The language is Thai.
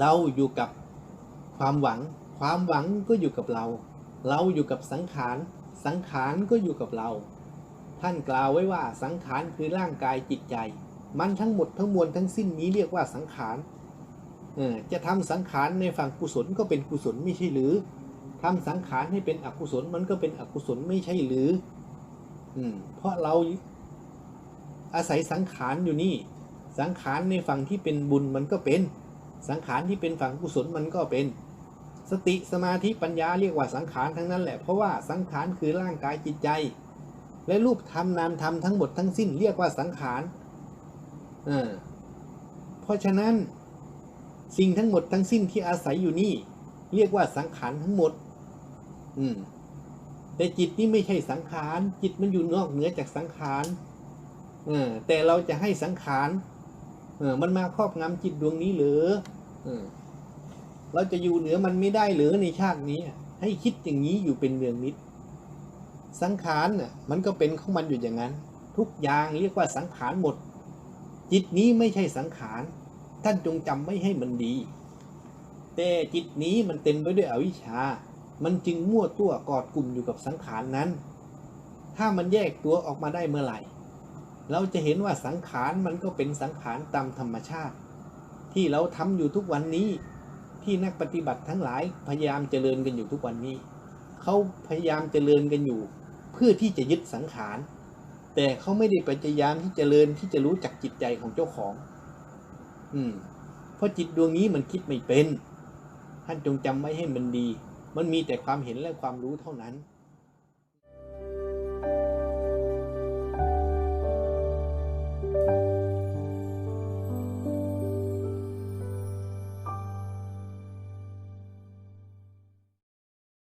เราอยู่กับความหวัง ความหวังก็อยู่กับเรา เราอยู่กับสังขาร สังขารก็อยู่กับเรา ท่านกล่าวไว้ว่าสังขารคือร่างกายจิตใจ มันทั้งหมดทั้งมวลทั้งสิ้นนี้เรียกว่าสังขารจะทำสังขารในฝั่งกุศลก็เป็นกุศลไม่ใช่หรือทำสังขารให้เป็นอกุศลมันก็เป็นอกุศลไม่ใช่หรือ อืม เพราะเราอาศัยสังขารอยู่นี่ สังขารในฝั่งที่เป็นบุญมันก็เป็น สังขารที่เป็นฝั่งกุศลมันก็เป็น สติสมาธิปัญญาเรียกว่าสังขารทั้งนั้นแหละ เพราะว่าสังขารคือร่างกายจิตใจ และรูปธรรมนามธรรมทั้งหมดทั้งสิ้นเรียกว่าสังขารเออเพราะฉะนั้นสิ่งทั้งหมดทั้งสิ้นที่อาศัยอยู่นี่ เรียกว่าสังขารทั้งหมด อืมแต่จิตนี่ไม่ใช่สังขาร จิตมันอยู่นอกเหนือจากสังขารเออแต่เราจะให้สังขาร เออมันมาครอบงำจิตดวงนี้หรือเออเราจะอยู่เหนือมันไม่ได้หรือในชาตินี้ ให้คิดอย่างนี้อยู่เป็นเนืองนิด สังขารน่ะมันก็เป็นของมันอยู่อย่างนั้น ทุกอย่างเรียกว่าสังขารหมด จิตนี้ไม่ใช่สังขาร ท่านจงจำไม่ให้มันดี แต่จิตนี้มันเต็มไปด้วยอวิชชา มันจึงมั่วตัวกอดกลุ่มอยู่กับสังขารนั้น ถ้ามันแยกตัวออกมาได้เมื่อไหร่ เราจะเห็นว่าสังขารมันก็เป็นสังขารตามธรรมชาติ ที่เราทำอยู่ทุกวันนี้ ที่นักปฏิบัติทั้งหลายพยายามเจริญกันอยู่ทุกวันนี้ เขาพยายามเจริญกันอยู่ เพื่อที่จะยึดสังขาร แต่เขาไม่ได้พยายามที่จเจริญที่จะรู้จักจิตใจของเจ้าของ อืมเพราะจิตดวงนี้มันคิดไม่เป็น ท่านจงจำไว้ให้มันดี มันมีแต่ความเห็นและความรู้เท่านั้น